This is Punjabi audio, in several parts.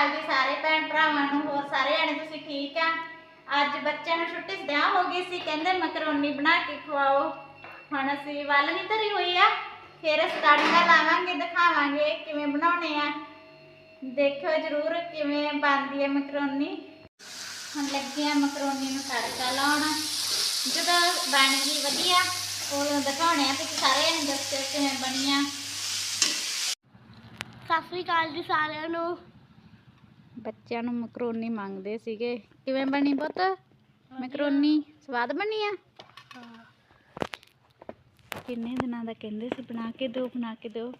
ਅਕਾਲ ਜੀ ਸਾਰੇ ਭੈਣ ਭਰਾਵਾਂ ਨੂੰ, ਹੋਰ ਸਾਰੇ ਜਣੇ ਤੁਸੀਂ ਠੀਕ ਆ? ਅੱਜ ਬੱਚਿਆਂ ਨੂੰ ਛੁੱਟੀ ਸਦਿਆਂ ਹੋ ਗਈ ਸੀ, ਕਹਿੰਦੇ ਮਕਰੋਨੀ ਬਣਾ ਕੇ ਖਵਾਓ। ਹੁਣ ਅਸੀਂ ਵੱਲ ਨਹੀਂ ਧਰੀ ਹੋਈ ਆ, ਫਿਰ ਸਟਾਰਟਿੰਗਾਂ ਲਾਵਾਂਗੇ, ਦਿਖਾਵਾਂਗੇ ਕਿਵੇਂ ਬਣਾਉਣੇ ਆ। ਦੇਖਿਓ ਜਰੂਰ ਕਿਵੇਂ ਬਣਦੀ ਹੈ ਮਕਰੋਨੀ। ਹੁਣ ਲੱਗੇ ਆ ਮਕਰੋਨੀ ਨੂੰ ਤੜਕਾ ਲਾਉਣ। ਜਦੋਂ ਬਣ ਗਈ ਵਧੀਆ ਉਹ ਦਿਖਾਉਣੇ ਆ ਤੁਸੀਂ ਸਾਰੇ ਜਣੇ ਦੱਸਿਓ ਕਿਵੇਂ ਬਣੀ ਆ। ਸਤਿ ਸ੍ਰੀ ਅਕਾਲ ਜੀ ਸਾਰਿਆਂ ਨੂੰ। ਬੱਚਿਆਂ ਨੂੰ ਮਕਰੋਨੀ ਮੰਗਦੇ ਸੀਗੇ। ਕਿਵੇਂ ਬਣੀ ਪੁੱਤ? ਮਕਰੋਨੀ? ਸਵਾਦ ਬਣੀ ਆ? ਕਿੰਨੇ ਦਿਨਾਂ ਦਾ ਕਹਿੰਦੇ ਸੀ ਬਣਾ ਕੇ ਦਿਓ ਬਣਾ ਕੇ ਦਿਓ।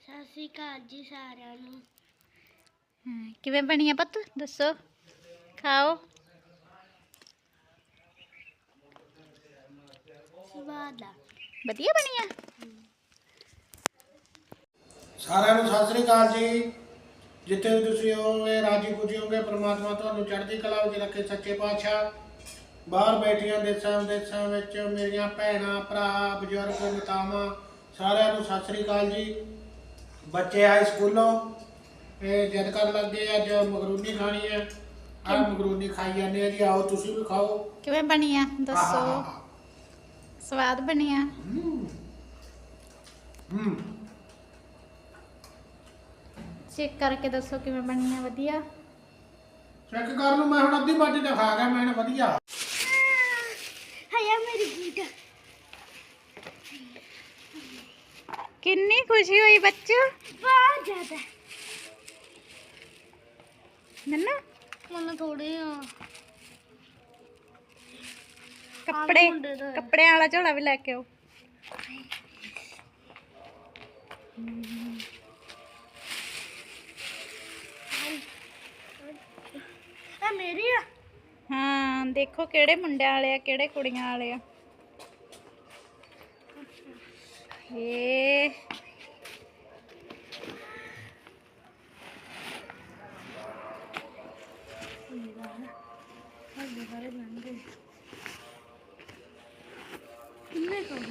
ਸਤਿ ਸ੍ਰੀ ਅਕਾਲ ਜੀ ਸਾਰਿਆਂ ਨੂੰ। ਹਾਂ, ਕਿਵੇਂ ਬਣੀ ਆ ਪੁੱਤ? ਦੱਸੋ। ਖਾਓ। ਸਵਾਦ ਆ। ਵਧੀਆ ਬਣੀ ਆ? ਸਾਰਿਆਂ ਨੂੰ ਸਤਿ ਸ੍ਰੀ ਅਕਾਲ ਜੀ। ਜਿੱਥੇ ਵੀ ਤੁਸੀਂ ਹੋਵੋਗੇ ਰਾਜੀ ਖੁਸ਼ੀ ਹੋਵੋਗੇ ਪ੍ਰਮਾਤਮਾ ਤੁਹਾਨੂੰ ਚੜ੍ਹਦੀ ਕਲਾ ਵਿੱਚ ਰੱਖੇ ਸੱਚੇ ਪਾਤਸ਼ਾਹ। ਬਾਹਰ ਬੈਠੀਆਂ ਦੇਸ਼ਾਂ ਵਿਦੇਸ਼ਾਂ ਵਿੱਚ ਮੇਰੀਆਂ ਭੈਣਾਂ ਭਰਾ ਬਜ਼ੁਰਗ ਮਾਤਾਵਾਂ ਸਾਰਿਆਂ ਨੂੰ ਸਤਿ ਸ੍ਰੀ ਅਕਾਲ ਜੀ। ਬੱਚੇ ਆਏ ਸਕੂਲੋਂ। ਇਹ ਜਿੱਦ ਕਰਨ ਲੱਗੇ ਅੱਜ ਮਗਰੂਨੀ ਖਾਣੀ ਹੈ ਆ ਮਗਰੂਨੀ ਖਾਈ ਜਾਂਦੇ ਆ ਜੀ ਆਓ ਤੁਸੀਂ ਵੀ ਖਾਓ। ਕਿਵੇਂ ਬਣੀ ਆ? ਦੱਸੋ। ਸਵਾਦ ਬਣੀ ਆ? ਹੂੰ। ਚੈੱਕ ਕਰਕੇ ਦੱਸੋ ਕਿਵੇਂ ਬਣੀ ਆ ਵਧੀਆ? ਚੈੱਕ ਕਰ ਲਓ ਮੈਂ ਹੁਣ ਅੱਧੀ ਬਾਟੀ ਤਾਂ ਖਾ ਗਿਆ ਮੈਂ ਕਿਹਾ ਵਧੀਆ। ਹਾਇਆ ਮੇਰੀ ਗੀਟ ਕਿੰਨੀ ਖੁਸ਼ੀ ਹੋਈ ਬੱਚੋ। ਬਹੁਤ ਜ਼ਿਆਦਾ। ਨੰਨਾ। ਮੈਨੂੰ ਥੋੜੀ ਆ। ਕੱਪੜੇ ਮੁੰਡੇ ਦਾ ਹੈ। ਕੱਪੜਿਆਂ ਵਾਲਾ ਝੋਲਾ ਵੀ ਲੈ ਕੇ ਆਓ। ਆ ਮੇਰੀ ਆ। ਹਾਂ ਦੇਖੋ ਕਿਹੜੇ ਮੁੰਡਿਆਂ ਵਾਲੇ ਆ ਕਿਹੜੇ ਕੁੜੀਆਂ ਵਾਲੇ ਆ। ਏ ਕਿੰਨੇ ਕੋਲ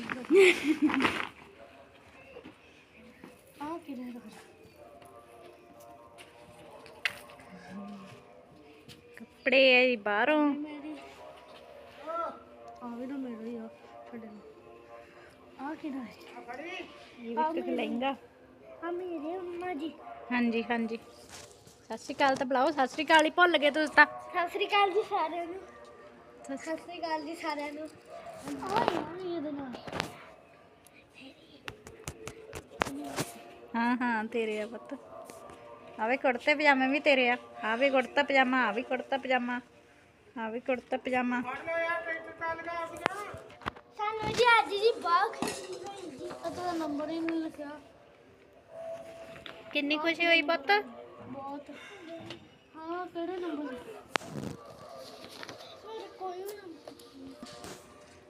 ਆ? ਕਿਹਨੇ ਕੱਪੜੇ ਆ ਜੀ ਬਾਹਰੋਂ। ਮੇਰੀ ਆ ਵੀ ਨਾ। ਮੇਰੀ ਆ ਫੜੇ ਆ ਕਿਹਦਾ ਹੈ ਇਹ ਵੀ ਇੱਕ ਲਹਿੰਗਾ। ਆ ਮੇਰੇ ਅੰਮਾ ਜੀ। ਹਾਂਜੀ ਹਾਂਜੀ। ਸਤਿ ਸ਼੍ਰੀ ਅਕਾਲ ਤਾਂ ਬੁਲਾਓ ਸਤਿ ਸ਼੍ਰੀ ਅਕਾਲ ਹੀ ਭੁੱਲ ਗਏ ਤੁਸੀਂ ਤਾਂ। ਸਤਿ ਸ੍ਰੀ ਅਕਾਲ ਜੀ ਸਾਰਿਆਂ ਨੂੰ। ਸਤਿ ਸ੍ਰੀ ਅਕਾਲ ਜੀ ਸਾਰਿਆਂ ਨੂੰ। ਆ ਯਾਰ ਇਹਦੇ ਨਾਲ। ਹਾਂ ਹਾਂ ਤੇਰੇ ਆ ਪੁੱਤ। ਆਵੇ ਕੁੜਤੇ ਪਜਾਮੇ ਵੀ ਤੇਰੇ ਆ ਆ ਵੀ ਕੁੜਤਾ ਪਜਾਮਾ ਆ ਵੀ ਕੁੜਤਾ ਪਜਾਮਾ ਆ ਵੀ ਕੁੜਤਾ ਪਜਾਮਾ ਸਾਨੂੰ ਜੀ ਅੱਜ ਜੀ ਬਾਗ ਖਰੀਦੀ ਹੋਈ ਜੀ ਉਹਦਾ ਨੰਬਰ ਹੀ ਨਹੀਂ ਲਿਖਿਆ ਕਿੰਨੀ ਖੁਸ਼ੀ ਹੋਈ ਪੁੱਤ ਬਹੁਤ ਹਾਂ ਕਿਹੜਾ ਨੰਬਰ ਮੇਰੇ ਕੋਈ ਵੀ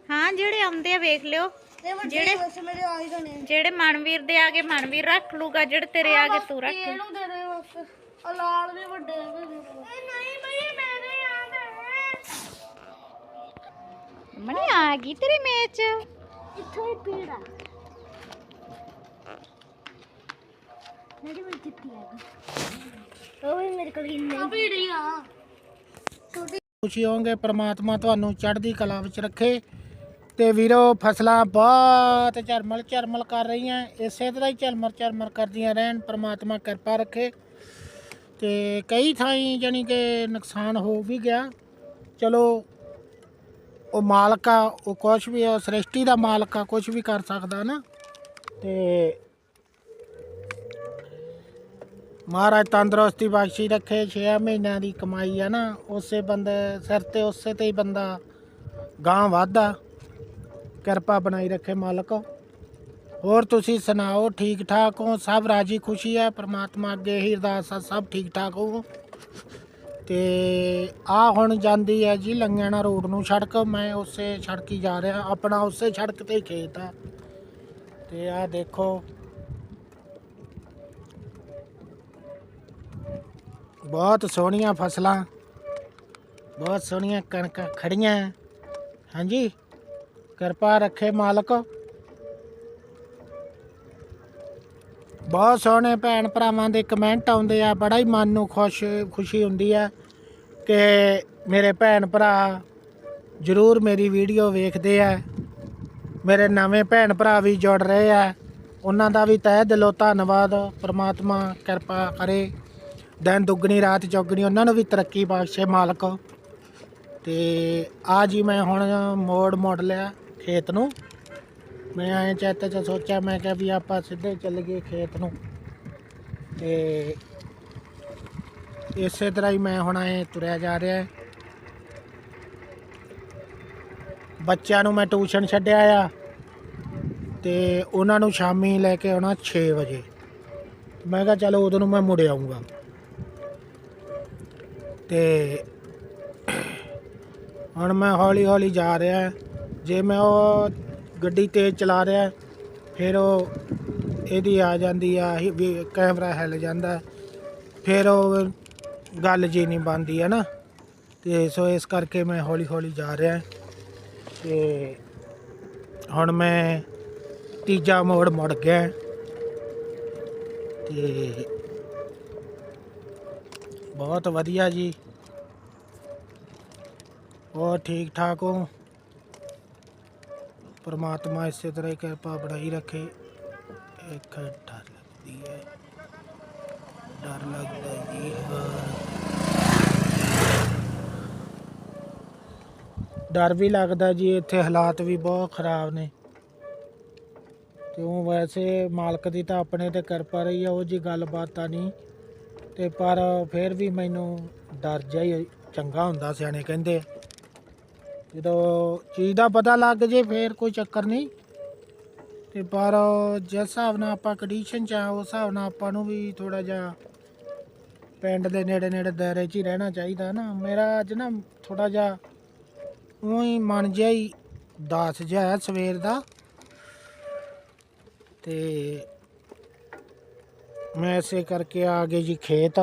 ਹਾਂ ਜਿਹੜੇ ਆਉਂਦੇ ਆ ਵੇਖ ਲਿਓ ਜਿਹੜੇ ਜਿਹੜੇ- ਵੈਸੇ ਮੇਰੇ ਆ ਹੀ ਗਏ ਜਿਹੜੇ ਮਨਵੀਰ ਦੇ ਆ ਗਏ ਮਨਵੀਰ ਰੱਖ ਲੂਗਾ ਜਿਹੜੇ ਤੇਰੇ ਆ ਗਏ ਤੂੰ ਰੱਖ ਇਹਨੂੰ ਦੇ ਦੇ ਬਸ ਆ ਲਾਲ ਵੀ ਵੱਡੇ ਹੈਗੇ ਦੇ ਦੇ ਨਹੀਂ ਬਈ ਮੇਰੇ ਯਾਦ ਹੈ ਮਣੀ ਆ ਗਈ ਤੇਰੀ ਮੇਚ? ਇੱਥੋਂ ਹੀ ਪੀੜਾ ਮੇਰੀ ਵੀ ਚਿੱਟੀ ਆ ਗਈ। ਉਹ ਵੀ ਮੇਰੇ ਕੋਲ ਕਿੰਨੇ ਪੀੜੀ ਆ। ਖੁਸ਼ੀ ਹੋਵੋਗੇ ਪ੍ਰਮਾਤਮਾ ਤੁਹਾਨੂੰ ਚੜ੍ਹਦੀ ਕਲਾ ਵਿੱਚ ਰੱਖੇ। ਤੇ ਵੀਰੋ ਫਸਲਾਂ ਬਹੁਤ ਝਰਮਲ ਝਰਮਲ ਕਰ ਰਹੀਆਂ। ਇਸੇ ਤਰ੍ਹਾਂ ਹੀ ਝਰਮਰ ਝਰਮਰ ਕਰਦੀਆਂ ਰਹਿਣ। ਪ੍ਰਮਾਤਮਾ ਕਿਰਪਾ ਰੱਖੇ। ਤੇ ਕਈ ਥਾਈਂ ਜਾਣੀ ਕਿ ਨੁਕਸਾਨ ਹੋ ਵੀ ਗਿਆ। ਚਲੋ, ਉਹ ਮਾਲਕ ਆ, ਉਹ ਕੁਛ ਵੀ ਆ, ਸ੍ਰਿਸ਼ਟੀ ਦਾ ਮਾਲਕ ਆ, ਕੁਛ ਵੀ ਕਰ ਸਕਦਾ ਨਾ। ਤੇ ਮਹਾਰਾਜ ਤੰਦਰੁਸਤੀ ਬਖਸ਼ੀ ਰੱਖੇ 6 ਮਹੀਨਿਆਂ ਦੀ ਕਮਾਈ ਆ ਨਾ, ਉਸੇ ਬੰਦੇ ਸਿਰ ਤੇ ਉਸੇ ਤੇ ਹੀ ਬੰਦਾ ਗਾਂ ਵਾਧਾ ਕਿਰਪਾ ਬਣਾਈ ਰੱਖੇ ਮਾਲਕ। ਹੋਰ ਤੁਸੀਂ ਸੁਣਾਓ, ਠੀਕ ਠਾਕ ਹੋ? ਸਭ ਰਾਜੀ ਖੁਸ਼ੀ ਹੈ? ਪ੍ਰਮਾਤਮਾ ਅੱਗੇ ਹੀ ਅਰਦਾਸ ਆ, ਸਭ ਠੀਕ ਠਾਕ ਹੋ? ਤੇ ਆ ਹੁਣ ਜਾਂਦੀ ਹੈ ਜੀ ਲੰਗਿਆਣਾ ਰੋਡ ਨੂੰ ਸੜਕ। ਮੈਂ ਉਸੇ ਸੜਕ ਹੀ ਜਾ ਰਿਹਾ, ਆਪਣਾ ਉਸੇ ਸੜਕ ਤੇ ਹੀ ਖੇਤ ਆ। ਤੇ ਆ ਦੇਖੋ। ਬਹੁਤ ਸੋਹਣੀਆਂ ਫਸਲਾਂ, ਬਹੁਤ ਸੋਹਣੀਆਂ ਕਣਕਾਂ ਖੜੀਆਂ ਹਾਂਜੀ, ਕਿਰਪਾ ਰੱਖੇ ਮਾਲਕ। ਬਹੁਤ ਸੋਹਣੇ ਭੈਣ ਭਰਾਵਾਂ ਦੇ ਕਮੈਂਟ ਆਉਂਦੇ ਆ, ਬੜਾ ਹੀ ਮਨ ਨੂੰ ਖੁਸ਼, ਖੁਸ਼ੀ ਹੁੰਦੀ ਆ ਕਿ ਮੇਰੇ ਭੈਣ ਭਰਾ ਜ਼ਰੂਰ ਮੇਰੀ ਵੀਡੀਓ ਵੇਖਦੇ ਆ। ਮੇਰੇ ਨਵੇਂ ਭੈਣ ਭਰਾ ਵੀ ਜੁੜ ਰਹੇ ਆ। ਉਹਨਾਂ ਦਾ ਵੀ ਤਹਿ ਦਿਲੋਂ ਧੰਨਵਾਦ, ਪ੍ਰਮਾਤਮਾ ਕਿਰਪਾ ਕਰੇ। ਦਿਨ ਦੁੱਗਣੀ, ਰਾਤ ਚੌਗਣੀ, ਉਹਨਾਂ ਨੂੰ ਵੀ ਤਰੱਕੀ ਬਖਸ਼ੇ ਮਾਲਕ। ਤੇ ਆ ਜੀ ਮੈਂ ਹੁਣ ਮੋੜ ਮੋੜ ਲਿਆ ਖੇਤ ਨੂੰ। ਮੈਂ ਐਂ ਚਿੱਤ ਚ ਸੋਚਿਆ, ਮੈਂ ਕਿਹਾ ਵੀ ਆਪਾਂ ਸਿੱਧੇ ਚੱਲ ਗਏ ਖੇਤ ਨੂੰ। ਤੇ ਇਸੇ ਤਰ੍ਹਾਂ ਹੀ ਮੈਂ ਹੁਣ ਐ ਤੁਰਿਆ ਜਾ ਰਿਹਾ ਬੱਚਿਆਂ ਨੂੰ ਮੈਂ ਟਿਊਸ਼ਨ ਛੱਡਿਆ ਆ, ਤੇ ਉਹਨਾਂ ਨੂੰ ਸ਼ਾਮੀ ਲੈ ਕੇ ਆਉਣਾ 6 ਵਜੇ। ਮੈਂ ਕਿਹਾ ਚਲੋ ਉਦੋਂ ਨੂੰ ਮੈਂ ਮੁੜ ਆਉਂਗਾ ਤੇ ਹੁਣ ਮੈਂ ਹੌਲੀ ਹੌਲੀ ਜਾ ਰਿਹਾ, ਜੇ ਮੈਂ ਉਹ ਗੱਡੀ ਤੇਜ਼ ਚਲਾ ਰਿਹਾ ਫਿਰ ਉਹ ਇਹਦੀ ਆ ਜਾਂਦੀ ਆ, ਹੀ- ਵੀ ਕੈਮਰਾ ਹਿੱਲ ਜਾਂਦਾ ਫਿਰ ਉਹ ਗੱਲ ਜੀ ਨਹੀਂ ਬਣਦੀ, ਹੈ ਨਾ? ਤੇ ਸੋ ਇਸ ਕਰਕੇ ਮੈਂ ਹੌਲੀ ਹੌਲੀ ਜਾ ਰਿਹਾ ਤੇ ਹੁਣ ਮੈਂ ਤੀਜਾ ਮੋੜ ਮੁੜ ਗਿਆ ਤੇ ਬਹੁਤ ਵਧੀਆ ਜੀ। ਬਹੁਤ ਠੀਕ ਠਾਕ ਹੋ? ਪਰਮਾਤਮਾ ਇਸੇ ਤਰ੍ਹਾਂ ਹੀ ਕਿਰਪਾ ਬਣਾਈ ਰੱਖੇ। ਇੱਕ ਡਰ ਲੱਗਦੀ ਹੈ। ਡਰ ਲੱਗਦਾ ਜੀ ਡਰ ਵੀ ਲੱਗਦਾ ਜੀ, ਇੱਥੇ ਹਾਲਾਤ ਵੀ ਬਹੁਤ ਖਰਾਬ ਨੇ। ਤੇ ਉਹ ਵੈਸੇ ਮਾਲਕ ਦੀ ਤਾਂ ਆਪਣੇ ਤੇ ਕਿਰਪਾ ਰਹੀ ਆ, ਉਹ ਜੀ ਗੱਲਬਾਤ ਤਾਂ ਨਹੀਂ। ਤੇ ਪਰ ਫਿਰ ਵੀ ਮੈਨੂੰ ਡਰ ਜਿਹਾ ਚੰਗਾ ਹੁੰਦਾ, ਸਿਆਣੇ ਕਹਿੰਦੇ। ਜਦੋਂ ਚੀਜ਼ ਦਾ ਪਤਾ ਲੱਗ ਜੇ, ਫੇਰ ਕੋਈ ਚੱਕਰ ਨਹੀਂ। ਤੇ ਪਰ ਜਿਸ ਹਿਸਾਬ ਨਾਲ ਆਪਾਂ ਕੰਡੀਸ਼ਨ ਚ ਆ, ਉਸ ਹਿਸਾਬ ਨਾਲ ਆਪਾਂ ਨੂੰ ਵੀ ਥੋੜਾ ਜਿਹਾ ਪਿੰਡ ਦੇ ਨੇੜੇ ਨੇੜੇ ਦਾਇਰੇ 'ਚ ਹੀ ਰਹਿਣਾ ਚਾਹੀਦਾ ਨਾ। ਮੇਰਾ ਅੱਜ ਨਾ ਥੋੜਾ ਜਿਹਾ ਉਹੀ ਮਨ ਜਿਹਾ ਹੀ ਦਾਸ ਜਿਹਾ ਹੈ ਸਵੇਰ ਦਾ। ਤੇ ਮੈਂ ਇਸੇ ਕਰਕੇ ਆ ਗਏ ਜੀ ਖੇਤ।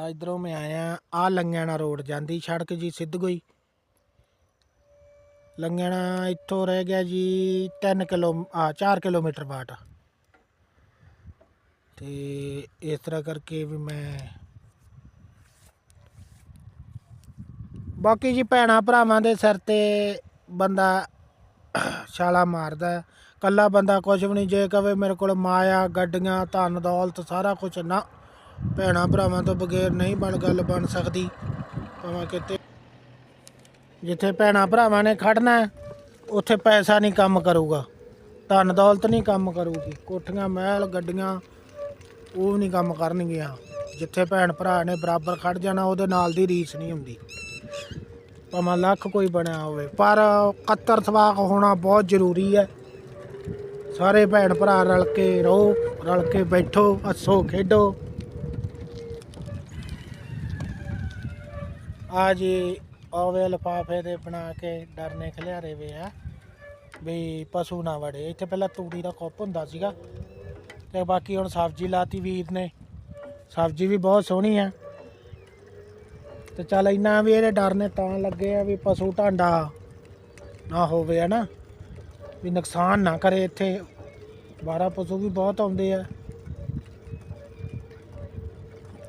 ਆ ਇਧਰੋਂ ਮੈਂ ਆਇਆ ਆ ਲੰਗਿਆਣਾ ਰੋਡ, ਜਾਂਦੀ ਸੜਕ ਜੀ ਸਿੱਧ ਗਈ। ਲੰਗਿਆਣਾ ਇੱਥੋਂ ਰਹਿ ਗਿਆ ਜੀ 3 ਕਿਲੋ ਆ 4 ਕਿਲੋਮੀਟਰ ਬਾਟ। ਤੇ ਇਸ ਤਰ੍ਹਾਂ ਕਰਕੇ ਵੀ ਮੈਂ ਬਾਕੀ ਜੀ ਭੈਣਾ ਭਰਾਵਾਂ ਦੇ ਸਿਰ ਤੇ ਬੰਦਾ ਛਾਲਾ ਮਾਰਦਾ ਹੈ। ਕੱਲਾ ਬੰਦਾ ਕੁਝ ਵੀ ਨਹੀਂ, ਜੇ ਕਵੇ ਮੇਰੇ ਕੋਲ ਮਾਇਆ, ਗੱਡੀਆਂ, ਧਨ, ਦੌਲਤ, ਸਾਰਾ ਕੁਝ ਨਾ। ਭੈਣਾ ਭਰਾਵਾਂ ਤੋਂ ਬਗੈਰ ਨਹੀਂ ਬਣ ਗੱਲ ਬਣ ਸਕਦੀ। ਭਾਵੇਂ ਕਿਤੇ ਜਿੱਥੇ ਭੈਣਾ ਭਰਾਵਾਂ ਨੇ ਖੜਨਾ ਉੱਥੇ ਪੈਸਾ ਨਹੀਂ ਕੰਮ ਕਰੂਗਾ। ਧਨ ਦੌਲਤ ਨਹੀਂ ਕੰਮ ਕਰੂਗੀ। ਕੋਠੀਆਂ, ਮਹਿਲ, ਗੱਡੀਆਂ, ਉਹ ਨਹੀਂ ਕੰਮ ਕਰਨਗੀਆਂ। ਜਿੱਥੇ ਭੈਣ ਭਰਾ ਨੇ ਬਰਾਬਰ ਖੜ ਜਾਣਾ, ਉਹਦੇ ਨਾਲ ਦੀ ਰੀਸ ਨਹੀਂ ਹੁੰਦੀ। ਭਾਵੇਂ ਲੱਖ ਕੋਈ ਬਣਿਆ ਹੋਵੇ, ਪਰ ਕਤਰ ਸਵਾਕ ਹੋਣਾ ਬਹੁਤ ਜ਼ਰੂਰੀ ਹੈ। ਸਾਰੇ ਭੈਣ ਭਰਾ ਰਲ ਕੇ ਰਹੋ, ਰਲ ਕੇ ਬੈਠੋ, ਹੱਸੋ, ਖੇਡੋ। ਆ ਜੀ ਆਵੇ ਲਫਾਫੇ ਦੇ ਬਣਾ ਕੇ ਡਰਨੇ ਖਲਿਆਰੇ ਵੇ ਆ, ਵੀ ਪਸ਼ੂ ਨਾ ਵੜੇ। ਇੱਥੇ ਪਹਿਲਾਂ ਤੂੜੀ ਦਾ ਕੁੱਪ ਹੁੰਦਾ ਸੀਗਾ, ਤੇ ਬਾਕੀ ਹੁਣ ਸਬਜ਼ੀ ਲਾਤੀ ਵੀਰ ਨੇ। ਸਬਜ਼ੀ ਵੀ ਬਹੁਤ ਸੋਹਣੀ ਆ। ਤੇ ਚੱਲ ਇੰਨਾ ਵੀ ਇਹਦੇ ਡਰ ਨੇ ਤਾਂ ਲੱਗੇ ਆ ਵੀ ਪਸ਼ੂ ਢਾਂਡਾ ਨਾ ਹੋਵੇ, ਹਨਾ? ਵੀ ਨੁਕਸਾਨ ਨਾ ਕਰੇ ਇੱਥੇ। ਬਾਰਾ ਪਸ਼ੂ ਵੀ ਬਹੁਤ ਆਉਂਦੇ ਆ।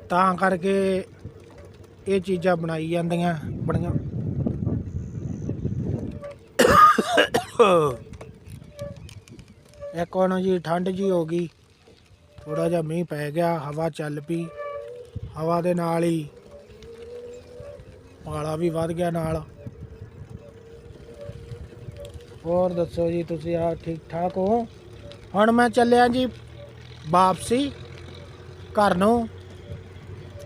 ਤਾਂ ਕਰਕੇ ਇਹ ਚੀਜ਼ਾਂ ਬਣਾਈ ਜਾਂਦੀਆਂ ਬੜੀਆਂ ਇੱਕ ਹੁਣ ਜੀ ਠੰਡ ਜੀ ਹੋ ਗਈ ਥੋੜਾ ਜਿਹਾ ਮੀਂਹ ਪੈ ਗਿਆ, ਹਵਾ ਚੱਲ ਪਈ, ਹਵਾ ਦੇ ਨਾਲ ਹੀ ਪਾਲਾ ਵੀ ਵੱਧ ਗਿਆ ਨਾਲ। ਹੋਰ ਦੱਸੋ ਜੀ, ਤੁਸੀਂ ਆ ਠੀਕ ਠਾਕ ਹੋ? ਹੁਣ ਮੈਂ ਚੱਲਿਆ ਜੀ ਵਾਪਸੀ ਘਰ ਨੂੰ।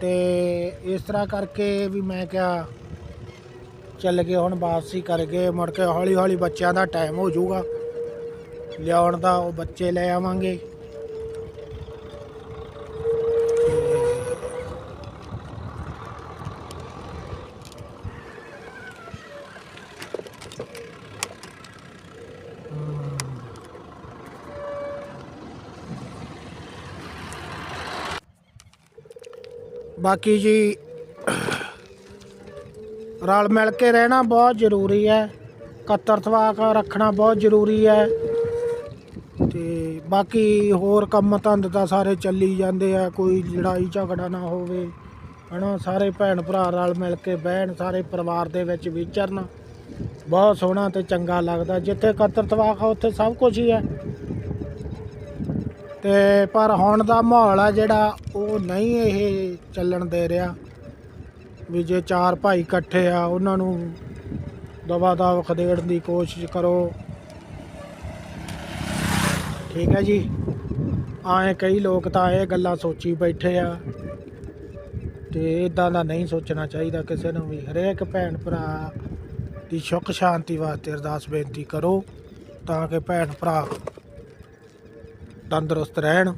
ਤੇ ਇਸ ਤਰ੍ਹਾਂ ਕਰਕੇ ਵੀ ਮੈਂ ਕਿਹਾ ਚੱਲ ਗਏ, ਹੁਣ ਵਾਪਸੀ ਕਰ ਗਏ, ਮੁੜ ਕੇ ਹੌਲੀ ਹੌਲੀ ਬੱਚਿਆਂ ਦਾ ਟਾਈਮ ਹੋ ਜਾਊਗਾ। ਲਿਆਉਣ ਦਾ ਉਹ ਬੱਚੇ ਲੈ ਆਵਾਂਗੇ। ਬਾਕੀ ਜੀ, ਰਲ ਮਿਲ ਕੇ ਰਹਿਣਾ ਬਹੁਤ ਜ਼ਰੂਰੀ ਹੈ। ਕਤਰਤਵਾਕ ਰੱਖਣਾ ਬਹੁਤ ਜ਼ਰੂਰੀ ਹੈ। ਤੇ ਬਾਕੀ ਹੋਰ ਕੰਮ ਧੰਦ ਤਾਂ ਸਾਰੇ ਚੱਲੀ ਜਾਂਦੇ ਆ, ਕੋਈ ਲੜਾਈ ਝਗੜਾ ਨਾ ਹੋਵੇ, ਹਨਾ? ਸਾਰੇ ਭੈਣ ਭਰਾ ਰਲ ਮਿਲ ਕੇ ਬਹਿਣ, ਸਾਰੇ ਪਰਿਵਾਰ ਦੇ ਵਿੱਚ ਵਿਚਰਨ। ਬਹੁਤ ਸੋਹਣਾ ਤੇ ਚੰਗਾ ਲੱਗਦਾ। ਜਿੱਥੇ ਕਤਰਤਵਾਕ ਆ, ਉੱਥੇ ਸਭ ਕੁਝ ਹੀ ਹੈ। ਤੇ ਪਰ ਹੁਣ ਦਾ ਮਾਹੌਲ ਆ ਜਿਹੜਾ ਉਹ ਨਹੀਂ ਇਹ ਚੱਲਣ ਦੇ ਰਿਹਾ ਵੀ ਜੇ ਚਾਰ ਭਾਈ ਇਕੱਠੇ ਆ, ਉਹਨਾਂ ਨੂੰ ਦਵਾ ਦਵ ਖਦੇੜਨ ਦੀ ਕੋਸ਼ਿਸ਼ ਕਰੋ। ਠੀਕ ਹੈ ਜੀ। ਆਏ ਕਈ ਲੋਕ ਤਾਂ ਇਹ ਗੱਲਾਂ ਸੋਚੀ ਬੈਠੇ ਆ ਤੇ ਇਦਾਂ ਦਾ ਨਹੀਂ ਸੋਚਣਾ ਚਾਹੀਦਾ ਕਿਸੇ ਨੂੰ ਵੀ। ਹਰੇਕ ਭੈਣ ਭਰਾ ਦੀ ਸੁੱਖ ਸ਼ਾਂਤੀ ਵਾਸਤੇ ਅਰਦਾਸ ਬੇਨਤੀ ਕਰੋ ਤਾਂ ਕਿ ਭੈਣ ਭਰਾ ਤੰਦਰੁਸਤ ਰਹਿਣ।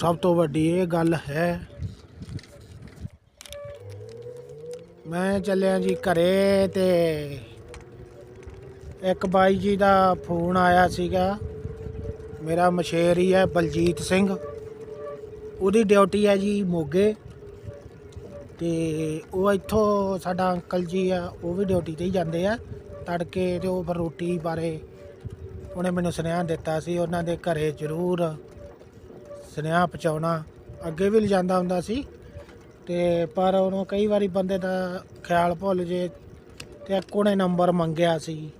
ਸਭ ਤੋਂ ਵੱਡੀ ਇਹ ਗੱਲ ਹੈ। ਮੈਂ ਚੱਲਿਆ ਜੀ ਘਰੇ ਤੇ ਇੱਕ ਬਾਈ ਜੀ ਦਾ ਫੋਨ ਆਇਆ ਸੀਗਾ। ਮੇਰਾ ਮਸ਼ੇਰ ਹੀ ਹੈ, ਬਲਜੀਤ ਸਿੰਘ। ਉਹਦੀ ਡਿਊਟੀ ਹੈ ਜੀ ਮੋਗੇ। ਤੇ ਉਹ ਇੱਥੋਂ ਸਾਡਾ ਅੰਕਲ ਜੀ ਆ, ਉਹ ਵੀ ਡਿਊਟੀ ਤੇ ਹੀ ਜਾਂਦੇ ਆ। ਤੜਕੇ ਤੇ ਉਹ ਫਿਰ ਰੋਟੀ ਬਾਰੇ ਉਹਨੇ ਮੈਨੂੰ ਸੁਨੇਹਾ ਦਿੱਤਾ ਸੀ, ਉਹਨਾਂ ਦੇ ਘਰੇ ਜ਼ਰੂਰ ਸੁਨੇਹਾ ਪਹੁੰਚਾਉਣਾ। ਅੱਗੇ ਵੀ ਲਿਜਾਂਦਾ ਹੁੰਦਾ ਸੀ, ਤੇ ਪਰ ਉਹਨੂੰ ਕਈ ਵਾਰੀ ਬੰਦੇ ਦਾ ਖਿਆਲ ਭੁੱਲ ਜੇ, ਤੇ ਇੱਕ ਉਹਨੇ ਨੰਬਰ ਮੰਗਿਆ ਸੀ।